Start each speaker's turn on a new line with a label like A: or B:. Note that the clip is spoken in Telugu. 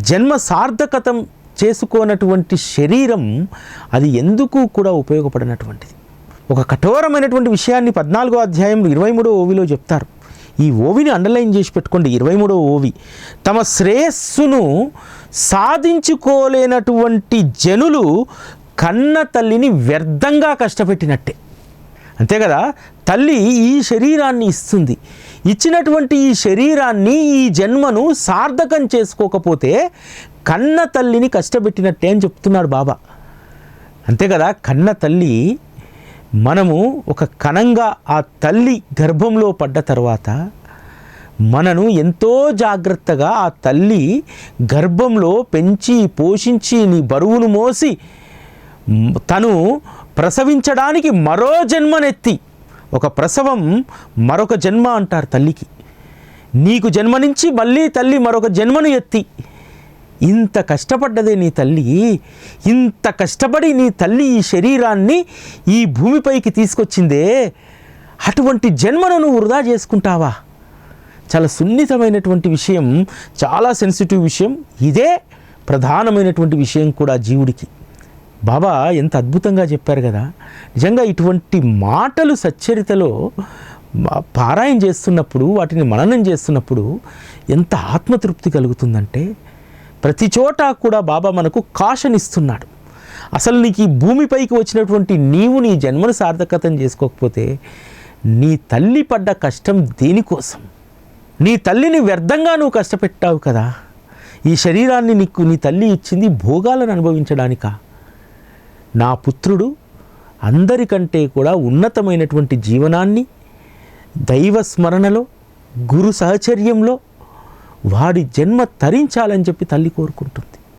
A: జన్మ సార్థకతం చేసుకోనటువంటి శరీరం అది ఎందుకు కూడా ఉపయోగపడినటువంటిది. ఒక కఠోరమైనటువంటి విషయాన్ని పద్నాలుగో అధ్యాయం ఇరవై మూడో ఓవిలో చెప్తారు. ఈ ఓవిని అండర్లైన్ చేసి పెట్టుకోండి. ఇరవై మూడో ఓవి. తమ శ్రేయస్సును సాధించుకోలేనటువంటి జనులు కన్న తల్లిని వ్యర్థంగా కష్టపెట్టినట్టే. అంతే కదా? తల్లి ఈ శరీరాన్ని ఇస్తుంది. ఇచ్చినటువంటి ఈ శరీరాన్ని ఈ జన్మను సార్థకం చేసుకోకపోతే కన్న తల్లిని కష్టపెట్టినట్టే అని చెప్తున్నాడు బాబా. అంతే కదా కన్న తల్లి మనము ఒక కణంగా ఆ తల్లి గర్భంలో పడ్డ తర్వాత మనను ఎంతో జాగ్రత్తగా ఆ తల్లి గర్భంలో పెంచి పోషించి నీ బరువును మోసి తను ప్రసవించడానికి మరో జన్మనెత్తి ఒక ప్రసవం మరొక జన్మ అంటారు తల్లికి. నీకు జన్మనించి మళ్ళీ తల్లి మరొక జన్మను ఎత్తి ఇంత కష్టపడ్డదే నీ తల్లి ఇంత కష్టపడి నీ తల్లి ఈ శరీరాన్ని ఈ భూమిపైకి తీసుకొచ్చిందే అటువంటి జన్మను నువ్వు వృధా చేసుకుంటావా? చాలా సున్నితమైనటువంటి విషయం చాలా సెన్సిటివ్ విషయం ఇదే ప్రధానమైనటువంటి విషయం కూడా జీవుడికి. బాబా ఎంత అద్భుతంగా చెప్పారు కదా. నిజంగా ఇటువంటి మాటలు సచ్చరితలో పారాయణ చేస్తున్నప్పుడు వాటిని మననం చేస్తున్నప్పుడు ఎంత ఆత్మతృప్తి కలుగుతుందంటే ప్రతి చోట కూడా బాబా మనకు కాషన్ ఇస్తున్నాడు అసలు నీకు ఈ భూమిపైకి వచ్చినటువంటి నీవు నీ జన్మను సార్థకతం చేసుకోకపోతే నీ తల్లి పడ్డ కష్టం దేనికోసం? నీ తల్లిని వ్యర్థంగా నువ్వు కష్టపెట్టావు కదా. ఈ శరీరాన్ని నీకు నీ తల్లి ఇచ్చింది భోగాలను అనుభవించడానికా? నా పుత్రుడు అందరికంటే కూడా ఉన్నతమైనటువంటి జీవనాన్ని దైవ స్మరణలో గురు సహచర్యంలో వాడి జన్మ తరించాలని చెప్పి తల్లి కోరుకుంటుంది.